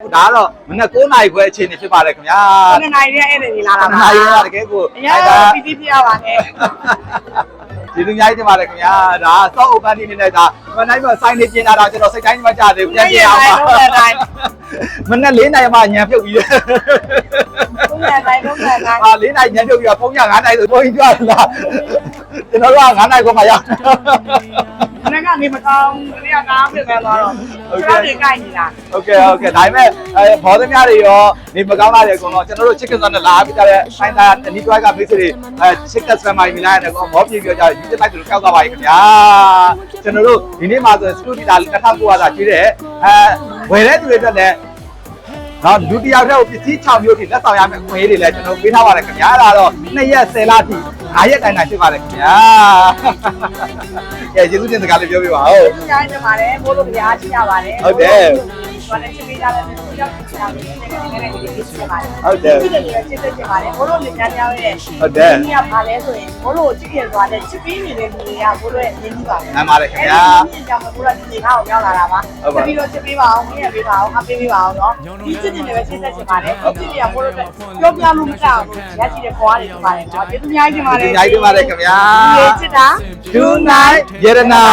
ဒါကတော့မနက်9နာရီခွဲအချိန်နေဖြစ်ပါတယ်ခင်ဗျာခုနှစ်နာရီတည်းအဲ့ဒါကြီးလာတာ9နာရီကတကယ်ကိုအရာပီတိပြရပါနဲ့ဒီလူများကြီးတင်ပါတယ်ခင်ဗျာဒါစောက်အုပ်ပန်းဒီနေနဲ့ဒါမနိုင်မဆိုင်နေပြင်လာတာကျွန်တော်စိတ်တိုင်းမကြသေးဘူးပြန်ပြင်အောင်ပါမနက်4နာရီမှညံဖြုတ်ပြီးတယ်ဘုရားတိုင်းဘုရားတိုင်းအာ4နာရီညံဖြုတ်ပြီးတော့ဖုန်းရ9နာရီဆိုဘုန်းကြီးကြွလာကျွန်တော်တို့က9နာရီခွဲမှရောက် ခဏကနေမကောင်းတနေ့ကကားပြခဲ့သွားတော့ကျွန်တော်တွေကြိုက်နေတာ โอเคโอเคဒါပေမဲ့အဲဘောသမားတွေရောနေမကောင်းတာတွေအကုန်လုံးကျွန်တော်တို့ chicken ဆိုတဲ့လာပြီးကြတဲ့ဆိုင်တာအနီးတွဲကမိတ်ဆွေတွေအဲ chicken ဆမ်မိုင်းမိလာတဲ့ကောမောပြေပြောကြယူတဲ့လိုက်ဆိုတော့ကြောက်သွားပါပြီခင်ဗျာကျွန်တော်တို့ဒီနေ့မှာဆိုစတူဒီတာ1900သာကျွေးတယ်အဲဝယ်တဲ့သူတွေအတွက်လည်း နော်လူတစ်ယောက်တည်းကိုပစ္စည်း6မျိုးထိလက်ဆောင်ရမယ့်ခွင့်ရေးတွေလည်းကျွန်တော်ပေးထားပါတယ်ခင်ဗျာအဲ့ဒါတော့2ရက်10လထိ9ရက်တိုင်တိုင်ဖြစ်ပါတယ်ခင်ဗျာကဲကျေးဇူးတင်စကားလေးပြောပြပါဦးသူများနေပါတယ်ဘိုးတို့ကြားချရပါတယ် ဘာလဲချစ်ပေးကြတယ်သူရောက်ချင်တာလည်းငယ်ငယ်လေးလေးချစ်ပါတယ်သူတွေလည်းချစ်ချင်ပါတယ်ဘိုးတို့လည်းညာညာရဲ့ဒီကဘာလဲဆိုရင်ဘိုးတို့ချစ်ခင်သွားတဲ့ချစ်ပေးနေတဲ့လူတွေကဘိုးတို့ရဲ့နေကြီးပါပဲမှန်ပါတယ်ခင်ဗျာဒီကြောင့်ဘိုးတို့ဒီနေကောက်ရောက်လာတာပါပြီးတော့ချစ်ပေးပါအောင်မြင်ပေးပါအောင်အပေးပေးပါအောင်နော်ဒီချစ်တင်တွေပဲချစ်သက်ချင်ပါတယ်ချစ်တွေကဘိုးတို့ပြောပြလို့မကြောက်ဘူးရရှိတဲ့ဘွားတွေဖြစ်ပါတယ်နော်ကျေးဇူးများကြီးတင်ပါတယ်ဒီနိုင်တင်ပါတယ်ခင်ဗျာဒီချစ်တာ Tonight ယရနာ